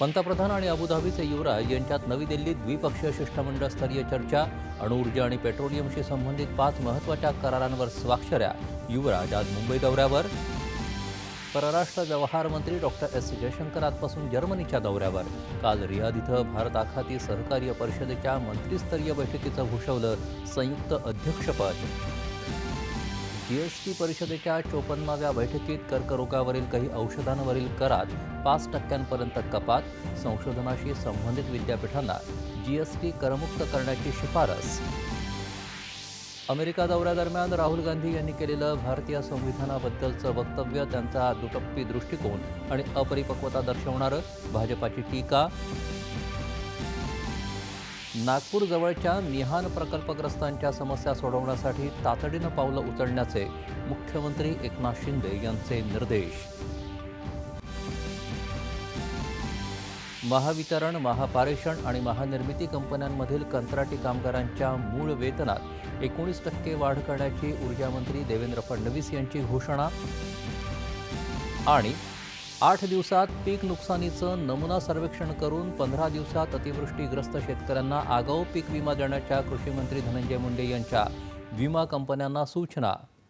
पंतप्रधान आणि अबुधाबीचे युवराज यांच्यात नवी दिल्लीत द्विपक्षीय शिष्टमंडळस्तरीय चर्चा अणुऊर्जा आणि पेट्रोलियमशी संबंधित पाच महत्त्वाच्या करारांवर स्वाक्षऱ्या. युवराज आज मुंबई दौऱ्यावर. परराष्ट्र व्यवहार मंत्री डॉक्टर एस. जयशंकर आजपासून जर्मनीच्या दौऱ्यावर. काल रियाद इथं भारत आखाती सहकार्य परिषदेच्या मंत्रीस्तरीय बैठकीचं भूषवलं संयुक्त अध्यक्षपद. जीएसटी परिषदेच्या चोपन्नाव्या बैठकीत कर्करोगावरील काही औषधांवरील करात पाच टक्क्यांपर्यंत कपात संशोधनाशी संबंधित विद्यापीठांना जीएसटी करमुक्त करण्याची शिफारस. अमेरिका दौऱ्यादरम्यान राहुल गांधी यांनी केलेलं भारतीय संविधानाबद्दलचं वक्तव्य त्यांचा दुटप्पी दृष्टिकोन आणि अपरिपक्वता दर्शवणारं भाजपाची टीका नागपूरजवळच्या निहान प्रकल्पग्रस्तांच्या समस्या सोडवण्यासाठी तातडीनं पावलं उचलण्याचे मुख्यमंत्री एकनाथ शिंदे यांचे निर्देश. महावितरण महापारेषण आणि महानिर्मिती कंपन्यांमधील कंत्राटी कामगारांच्या मूळ वेतनात एकोणीस टक्के वाढ करण्याची ऊर्जामंत्री देवेंद्र फडणवीस यांची घोषणा आणि आठ दिवसात पीक नुकसानीचं नमुना सर्वेक्षण करून पंधरा दिवसात अतिवृष्टीग्रस्त शेतकऱ्यांना आगाऊ पीक विमा देण्याच्या कृषीमंत्री धनंजय मुंडे यांच्या विमा कंपन्यांना सूचना.